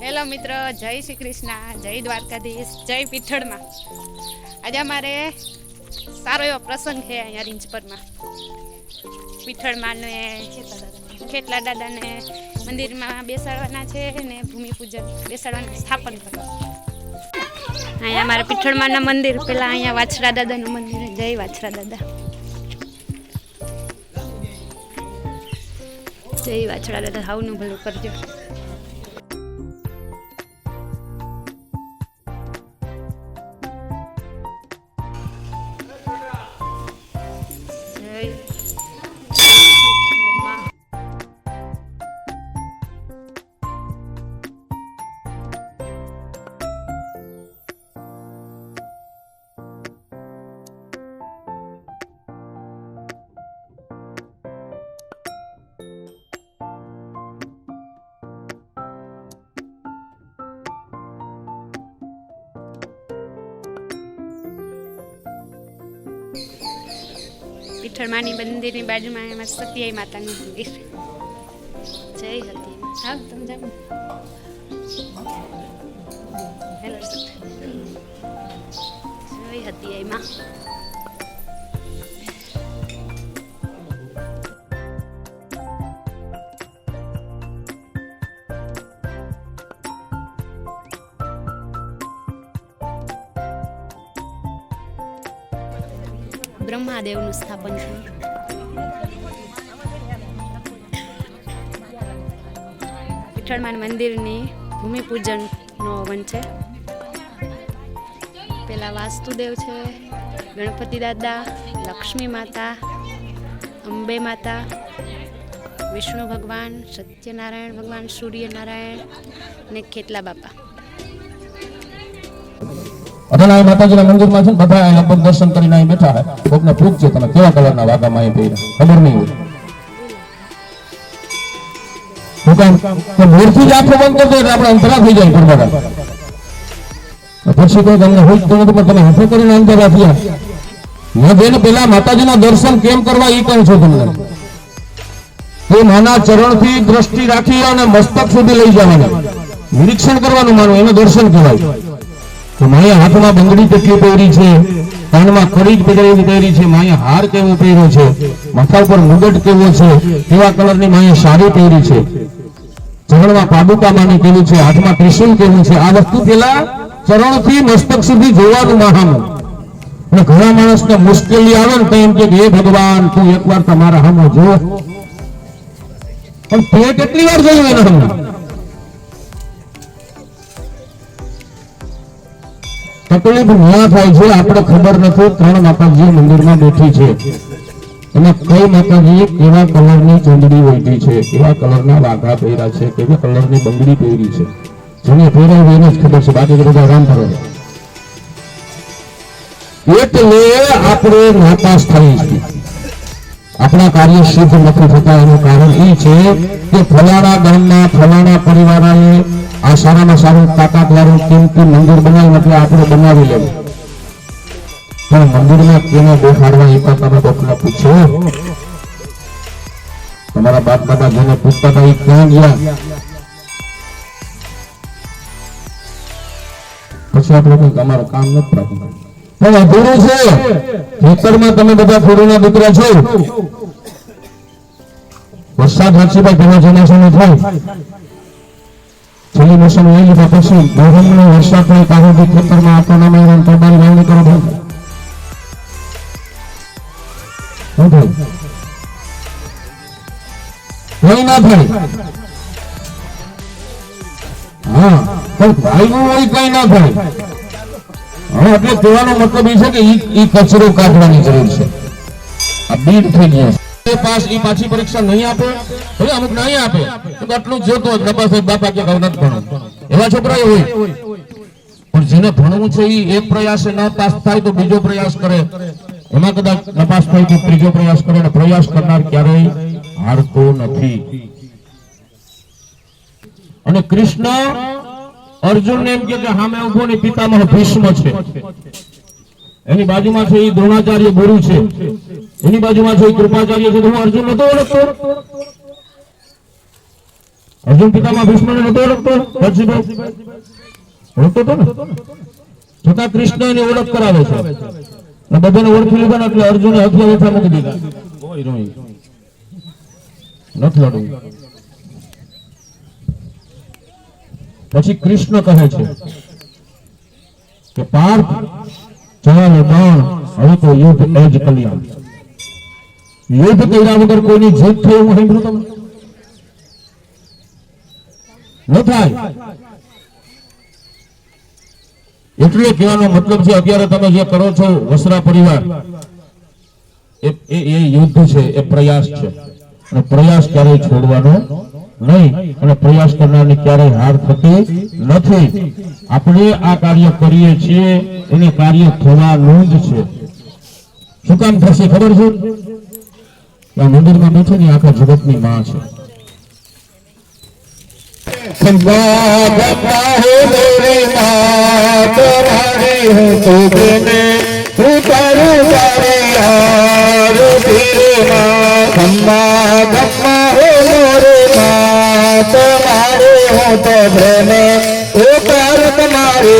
Hello મિત્ર, જય શ્રી કૃષ્ણ, જય દ્વારકાધીશ, જય પીઠળમાં. આજે અમારે સારો એવો પ્રસંગ છે અહીંયા રીંજપરમાં પીઠળમાં ને ખેટલા દાદાને મંદિરમાં બેસાડવાના છે ને ભૂમિપૂજન બેસાડવાનું સ્થાપન કરવા. અહીંયા મારા પીઠળમાના મંદિર, પેલા અહીંયા વાછરા દાદાનું મંદિર જય વાછરા દાદા. જય વાછડા દાદા, હાવનું ભલું કરજો. પીઠળ માની મંદિરની બાજુમાં એમાં સત્યાઈ માતાનું મંદિર. જય સતી હા તમે જાઓ. હેલો જય હતી બ્રહ્માદેવનું સ્થાપન છે. વિઠ્ઠલમાન મંદિરની ભૂમિપૂજનનો હવન છે. પેલા વાસ્તુદેવ છે, ગણપતિ દાદા, લક્ષ્મી માતા, અંબે માતા, વિષ્ણુ ભગવાન, સત્યનારાયણ ભગવાન, સૂર્યનારાયણ ને ખેતલા બાપા. અઢળાય માતાજીના મંદિરમાં છે ને બધા લગભગ દર્શન કરીને અહીં બેઠા હે કોકને પૂછજો તમે કેવા કલરના વાઘામાં અહીં પહેર્યા? ખબર નહીં હોય. પછી તમને તમે હાથે કરીને અંતરા થયા મેં બેન પેલા માતાજીના દર્શન કેમ કરવા એ કહું છું તમને. તે માના ચરણથી દ્રષ્ટિ રાખી અને મસ્તક સુધી લઈ જવાના. નિરીક્ષણ કરવાનું માનું, એને દર્શન કહેવાય. તો માએ હાથમાં બંગડી કેટલી પહેરી છે? કાનમાં કડી પહેરેલી પહેરી છે માએ હાર કેવો પહેર્યો છે? માથા ઉપર મુગટ કેવો છે? કેવા કલરની માએ સાડી પહેરી છે? ચરણમાં પાદુકા માની કેવું છે, હાથમાં ત્રિશુલ કેવું છે? આ વસ્તુ પેલા ચરણથી મસ્તક સુધી જોવાનું મહાનું. અને ઘણા માણસને મુશ્કેલી આવે ને તો એમ કે, હે ભગવાન, તું એકવાર તમારા હામો જો. પણ તે કેટલી વાર જોયું એના હમણાં. તકલીફ ના થાય છે, આપણે ખબર નથી, ત્રણ માતાજી મંદિરમાં બેઠી છે. એમાં કઈ માતાજી કેવા કલરની ચંદડી વહેતી છે, કેવા કલરના વાઘા પહેર્યા છે, કેવા કલરની બંગડી પહેરી છે. જેને પહેરાવી એને જ ખબર છે. બાકી બધા આરામ કરો. એટલે આપણે નાપાસ થઈ છીએ. આપણા કાર્ય સિદ્ધ નથી થતા. એનું કારણ એ છે કે ફલાણા ગામના ફલાણા પરિવારોએ આ સારામાં સારું તાકાત વાળું કિંમતી મંદિર બનાવ્યું એટલે આપણે બનાવી લેવું પણ મંદિરમાં કેને દેખાડવા એ પણ તમે કોકને પૂછો. તમારા બાપ દાદા જેને પૂછતા હતા એ ક્યાં ગયા? પછી આપણે કઈ અમારું કામ નથી રાખવું. પણ અધૂરું છે. ખેતરમાં તમે બધા ફૂડીના દીકરા છો. વરસાદ સાચી ભાઈ પેલા ચોમાસાનું થાય. છેલ્લી મોસમ લઈ લીધા પછી મોહમનો વરસાદ થઈ કાહો બી ખેતરમાં આપવાના મેદાન તોબાની વાવણી કરો ભાઈ. ના થાય હા પણ ભાઈ હોય કઈ ના થાય હા, એટલે કહેવાનો મતલબ એ છે કે એ કચરો કાઢવાની જરૂર છે. આ બીડ થઈ ગયા છે. એ પાસ ઈ પાછી પરીક્ષા નહીં આપે. ભલે અમુક નહીં આપે તો આટલું જોતો હોય સાહેબ, બાપા કે કહું નથી એવા છોકરા હોય. પણ જેને ભણવું છે ઈ એક પ્રયાસે ન પાસ થાય તો બીજો પ્રયાસ કરે. એમાં કદાચ નપાસ થાય તો ત્રીજો પ્રયાસ કરે અને પ્રયાસ કરનાર ક્યારેય હારતો નથી. અને કૃષ્ણ અર્જુન ને એમ કે સામે ઊભો ને પિતામહ ભીષ્મ છે. એની બાજુમાં છે એ દ્રોણાચાર્ય ગુરુ છે. એની બાજુમાં જોઈ કૃપાચાર્ય છે તો હું અર્જુન નતો ઓળખતો. અર્જુન પિતામાં ભીષ્મને નતો ઓળખતો. ઓળખતો હતો ને? છતાં કૃષ્ણ એની ઓળખ કરાવે છે. અને બધાને ઓળખી લીધા ને એટલે અર્જુને હથિયા હેઠા મૂકી દીધા. નથી લડવું પછી કૃષ્ણ કહે છે કે પાર્થ ચાલ બાણ હવે તો યુદ્ધ એ જ કલ્યાણ. યુદ્ધ કર્યા વગર કોઈની જીત થઈ એવું સાંભળ્યું તમે થાય એટલે કહેવાનો મતલબ છે, અત્યારે તમે જે કરો છો, વસરા પરિવાર એ યુદ્ધ છે, એ પ્રયાસ છે. અને પ્રયાસ ક્યારેય છોડવાનો નહીં. અને પ્રયાસ કરનારની ક્યારેય હાર થતી નથી. આપણે આ કાર્ય કરીએ છીએ, એને કાર્ય થવાનું જ છે. શું કામ થશે ખબર છે? આ મંદિરમાં બેઠી ને આખા જગતની માં છે. તમારે હું તો ભ્રમે ઉતાર તમારે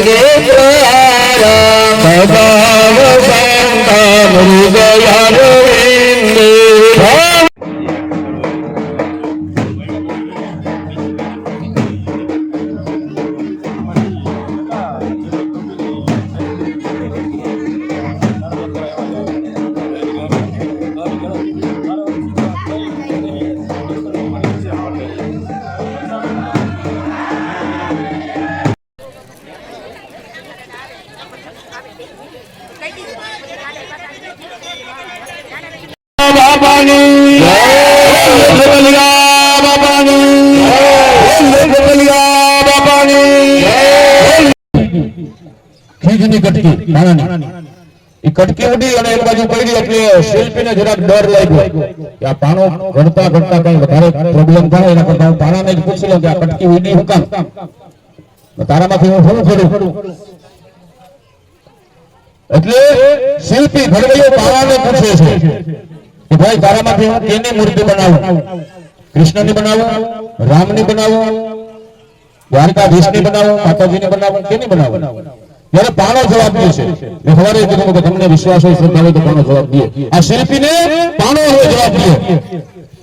ગીત રે ભગવાન સંતા મૃગયા કટકી પાણાની એ કટકી ઉડી અને એક બાજુ પડી એટલે શિલ્પીને જરાક ડર લાગ્યો. કે આ પાણો ઘડતા ઘડતા કઈ વધારે પ્રોબ્લેમ થાય, એના કરતા હું પાણાને જ પૂછી લઉં કે આ કટકી ઉડી હું કામ? તારામાંથી હું શું કરું એટલે શિલ્પી ઘડવૈયો પાણાને પૂછે છે કે ભાઈ તારામાંથી હું કેની મૂર્તિ બનાવું? કૃષ્ણની બનાવું? રામની બનાવું? દ્વારકાધીશની બનાવું? માતાજીની બનાવું? કેની બનાવું? ત્યારે પાણો જવાબ દે છે. સવારે કીધું કે તમને વિશ્વાસ હોય શ્રદ્ધા હોય તો પાનો જવાબ દે. આ શિલ્પીને પાણો હવે જવાબ દે.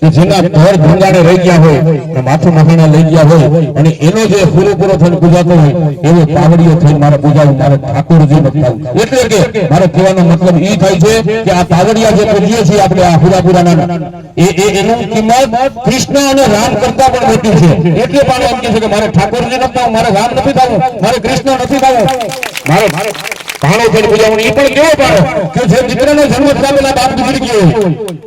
જેના ઘર ભંગાણે રહી ગયા હોય માથું મહાણા લઈ ગયા હોય, અને એનો જે પૂરો પૂરો થઈને પૂજાતો હોય, એવો પાવડીઓ થઈને મારે પૂજાવું, મારે ઠાકોરજી બતાવું. એટલે કે મારો કહેવાનો મતલબ એ થાય છે કે આ પાવડિયા જે પૂજીએ છીએ આપણે આ હુરાપુરાના એ એનું કિંમત કૃષ્ણ અને રામ કરતા પણ મોટી છે. એટલે પણ એમ કે છે કે મારે ઠાકોરજી નથી મારે રામ નથી થવું મારે કૃષ્ણ નથી થવું મારે પાણો થઈને પૂજાવું એ પણ કેવો પાણો કે જે દીકરાનો જન્મ થયેલા બાપ ગુજરી ગયો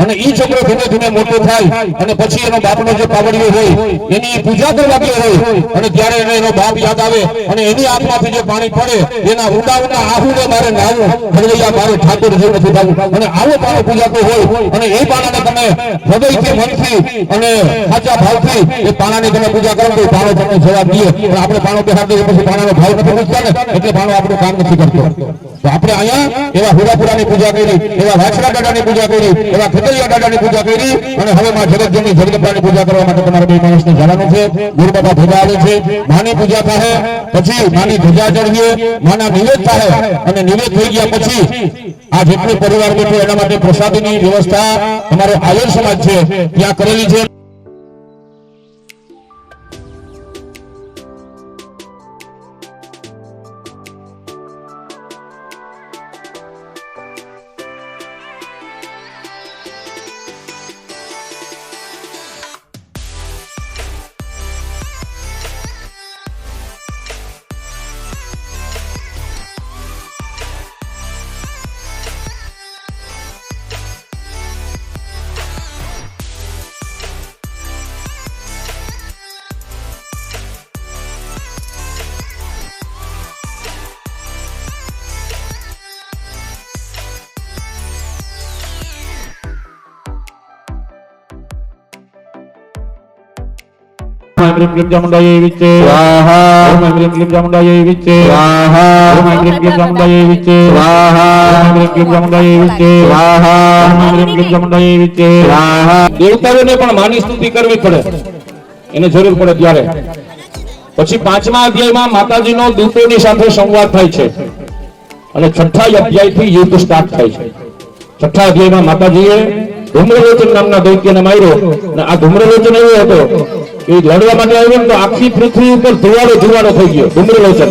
અને ઈ છોકરો ધીમે ધીમે મોટો થાય અને પછી એનો બાપનો જે પાવડિયો હોય, એની પૂજા કરવા ગયો હોય, અને ત્યારે એને એનો બાપ યાદ આવે અને એની આંખમાંથી જે પાણી પડે, એના ઊંડા આહુને મારે નાવું ભગવૈયા, મારો ઠાકોર જેવું નથી થવું અને આવો પાણો પૂજાતો હોય, અને એ પાણાને તમે હૃદયથી, મનથી અને સાચા ભાવથી એ પાણાની તમે પૂજા કરો તો પાણો તમને જવાબ દઈએ પણ આપણે પાણો બહાર દઈએ પછી પાણાનો ભાવ નથી પૂછતા ને, એટલે પાણો આપણું કામ નથી કરતો. તો આપણે અહીંયા એવા હુરાપુરાની પૂજા કરી, એવા વાછરા દાદાની પૂજા કરી, એવા ખતરિયા દાદાની પૂજા કરી અને હવે માં જગતજનની જગદંબાની પૂજા કરવા માટે તમારે બે માણસને જવાનું છે. ગુરુ બાબા ભેગા આવે છે. માની પૂજા થાય પછી માની ધજા ચડીએ માના નિવેદ થાય અને નિવેદ થઈ ગયા પછી આ જેટલું પરિવાર બેઠો એના માટે પ્રસાદીની વ્યવસ્થા અમારો આયર સમાજ છે ત્યાં કરેલી છે. વિચ્ચે સ્વાહા ઓમ ક્લીમ ક્લીમ ચામુંડાય વિચ્ચે દેવતાઓને પણ માની સ્તુતિ કરવી પડે એને જરૂર પડે ત્યારે પછી પાંચમા અધ્યાયમાં માતાજીનો દૂતોની સાથે સંવાદ થાય છે અને છઠ્ઠા અધ્યાયથી યુદ્ધ સ્ટાર્ટ થાય છે છઠ્ઠા અધ્યાયમાં માતાજીએ ધૂમ્રલોચન નામના દૈત્યને માર્યો અને આ ધૂમ્રલોચન એવો હતો કે લડવા માટે આવ્યો તો આખી પૃથ્વી ઉપર ધુવાડો ધુવાડો થઈ ગયો. ધૂમ્રલોચન.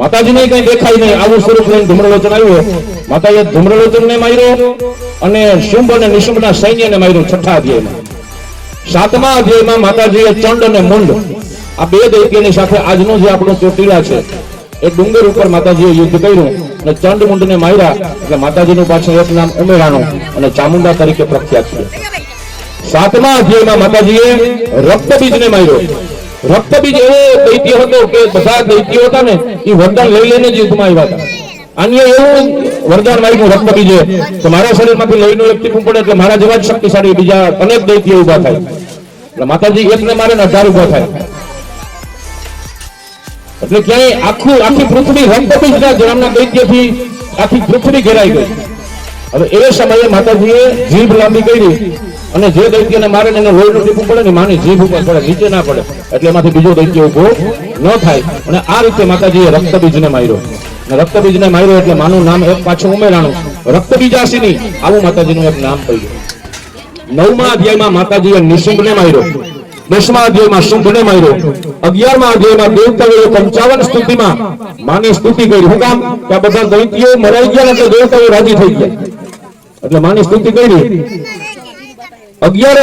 માતાજીને કઈ દેખાય નહીં. આવું સ્વરૂપ લઈને ધૂમ્રલોચન આવ્યો માતાએ ધૂમ્રલોચનને માર્યો અને શુંભ અને નિશુંભના સૈન્યને માર્યું છઠ્ઠા અધ્યાયમાં. સાતમા અધ્યાયમાં માતાજીએ ચંડ અને મુંડ, આ બે દૈત્યની સાથે આજનો જે આપણો ચોટીલા છે, એ ડુંગર ઉપર માતાજીએ યુદ્ધ કર્યું અને ચંડ મુંડને માર્યા. એટલે માતાજીનું પાછળ એક નામ ઉમેરાણું અને ચામુંડા તરીકે પ્રખ્યાત છે સાતમા અધ્યાયમાં માતાજીએ રક્તબીજને માર્યો. રક્તબીજ એવો દૈત્ય હતો કે બધા દૈત્યો હતા ને, એ વરદાન લઈ લઈને યુદ્ધમાં આવ્યા હતા. અન્ય એવું વરદાન માર્યું રક્તબીજ તો મારા શરીરમાંથી લોહીનું એક ટીપું પડે એટલે મારા જેવા જ શક્તિશાળી બીજા અનેક દૈત્ય ઊભા થાય. એટલે માતાજી એકને મારે ને અઢાર ઊભા થાય. એટલે ક્યાંય આખું, આખી પૃથ્વી રક્તબીજના જન્મના દૈત્યથી આખી પૃથ્વી ઘેરાઈ ગઈ. હવે એ સમયે માતાજીએ જીભ લાંબી કરી. અને જે દૈત્યને મારે એને લોહીનું ટીપું પડે ને માની જીભ ઉપર પડે, નીચે ના પડે, એટલે એમાંથી બીજો દૈત્ય ઊભો ન થાય. અને આ રીતે માતાજીએ રક્તબીજને માર્યો. અને રક્તબીજને માર્યો એટલે માનું નામ એક પાછું ઉમેરાણું. રક્તબીજાસિની, આવું માતાજીનું એક નામ પડ્યું નવમા અધ્યાયમાં માતાજીએ નિશુંભને માર્યો. દસમા અધ્યાયમાં શુંભને માર્યો. અગિયારમા અધ્યાયમાં દેવતાઓએ પંચાવન સ્તુતિમાં માની સ્તુતિ કરી. હું કામ? કે આ બધા દૈત્યો મરાઈ ગયા એટલે દેવતાઓ રાજી થઈ ગયા. એટલે માની સ્તુતિ કરી. અગિયાર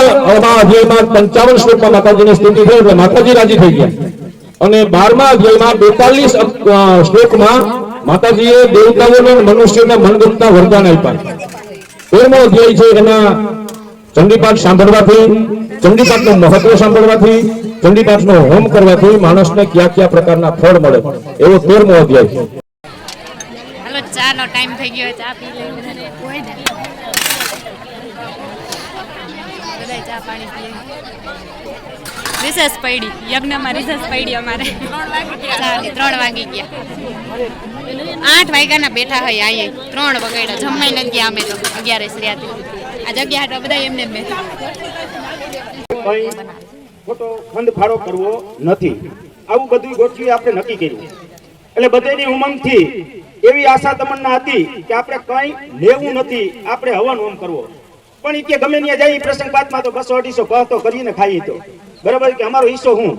અધ્યાયમાં પંચાવન શ્લોકમાં માતાજીની સ્તુતિ થઈ એટલે માતાજી રાજી થઈ ગયા. અને બારમા અધ્યાયમાં બેતાલીસ શ્લોકમાં માતાજીએ દેવતાઓને મનુષ્યોને મનગમતા વરદાન આપ્યા. તેરમો અધ્યાય છે એના ચંડીપાઠ સાંભળવાથી, ચંડીપાઠનું મહત્વ સાંભળવાથી, ચંડીપાઠનો હોમ કરવાથી માણસને કયા કયા પ્રકારના ફળ મળે એવો તેરમો અધ્યાય છે. હાલો ચા નો ટાઈમ થઈ ગયો, ચા પી લઈએ કોઈ ને બધાય ચા પાણી પીએ રિસેસ પડી. યજ્ઞમાં રિસેસ પડી અમારે. ત્રણ વાગી ગયા. આઠ વાગ્યાના બેઠા હોય અહીંયા ત્રણ વગાડ્યા. જમાઈ નથી ગયા અમે તો અગિયાર શ્રીયાથી આ જગ્યા હતા બધા એમને બેઠા ખોટો ખંડ ફાળો કરવો નથી. આવું બધું ગોઠવી આપણે નક્કી કર્યું. એટલે બધાની ઉમંગથી એવી આશા તમન્ના હતી કે આપણે કઈ લેવું નથી. આપણે હવન હોમ કરવો. પણ કે ગમે ત્યાં જાય પ્રસંગ બાદમાં તો બસો અઢીસો તો કરીને ખાઈ તો. બરાબર કે અમારો હિસ્સો હું?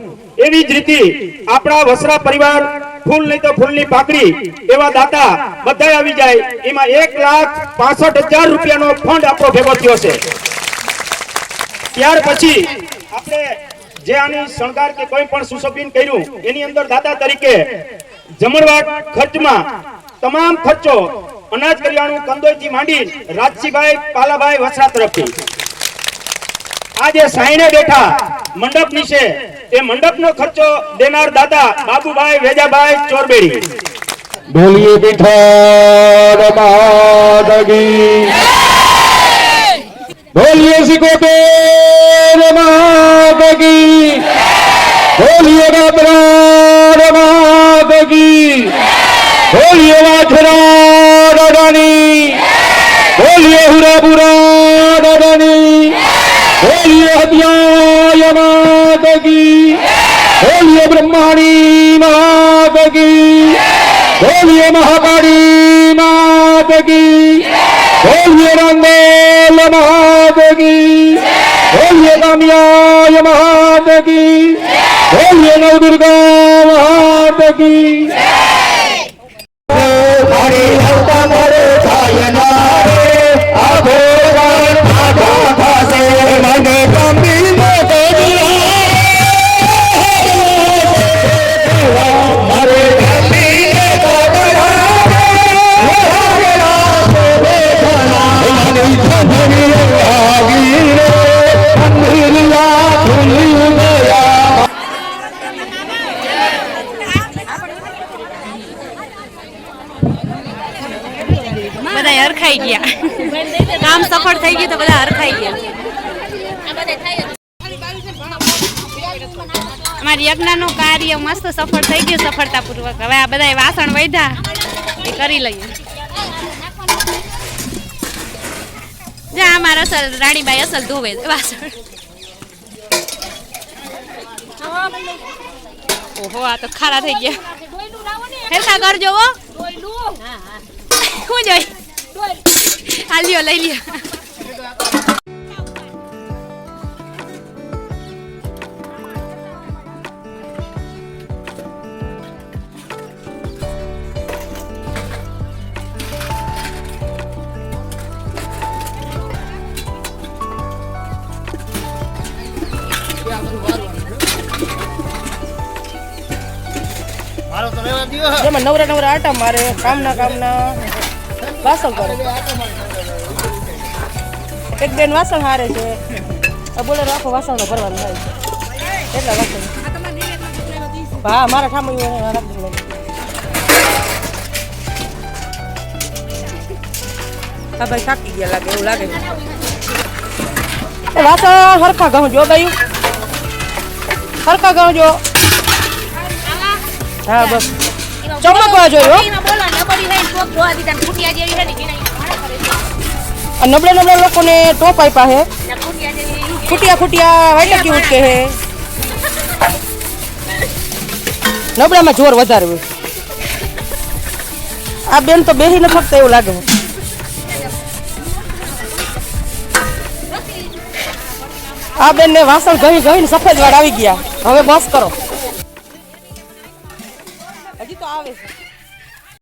એવી જ રીતે આપણા વસરા પરિવાર, ફૂલ નહીં તો ફૂલની પાકડી એવા દાતા બધા આવી જાય. એમાં એક લાખ પાસઠ હજાર રૂપિયાનો ફંડ આપણો ભેગો થયો છે. ત્યાર પછી આપણે જે આની શણગાર કે કોઈ પણ સુશોભિન કર્યું, એની અંદર દાતા તરીકે જમણવાટ ખર્ચમાં તમામ ખર્ચો અનાજ કરિયાણું કંદોઈથી માંડી રાજસીભાઈ પાલાભાઈ વસરા તરફથી. આજે જે બેઠા મંડપ નીચે એ મંડપનો ખર્ચો દેનાર દાદા બાબુભાઈ વેજાભાઈ ચોરબેડી. ઢોલીએ બેઠા માદગી ઢોલીએ સિકોતેર માદગી ઢોલીએ ગાબરાર બોલીએ વાછરા દાદાની. બોલીએ હુરાબુરા દાદાની. બોલીએ હત્યાય માદગી બોલીએ બ્રહ્માણી માદગી બોલીએ મહાકાળી માત કી બોલીએ રંગોલ માત કી બોલીએ કામ્યાય માત કી બોલીએ નવદુર્ગા માત કી કામ સફળ થઈ ગયું તો બધા હરખાઈ ગયા. અમારી યજ્ઞનું કાર્ય મસ્ત સફળ થઈ ગયું સફળતાપૂર્વક. હવે આ બધા વાસણ વધ્યા એ કરી લઈએ. જા અમારા અસલ રાણીબાઈ અસલ ધોવે વાસણ. ઓહો આ તો ખારા થઈ ગયા. હેરખા કરજો હો. હું જોઈ? આ લ્યો લઈ લ્યો નવરા નવરા આટા મારે કામના કામના. વાસણ કરે. એક બેન વાસણ હારે છે. બોલે આખો વાસણ ભરવાનું થાય છે એટલા વાસણ. હા મારા ઠામણ રાખી હા ભાઈ થાકી ગયા લાગે એવું લાગે. વાસણ હરખા ઘઉં જો ગયું હરખા ઘઉં જો. હા બસ. ચમકવા જોયો નબળા નબળા લોકોને ટોપ આપ્યા હે ખૂટિયા ખૂટિયા વાઈટ કેવું કે હે નબળામાં જોર વધારે હોય. આ બેન તો બેહી ન થકતા એવું લાગે. આ બેન ને વાસણ ઘણી ઘણી સફેદ વાળ આવી ગયા. હવે બસ કરો.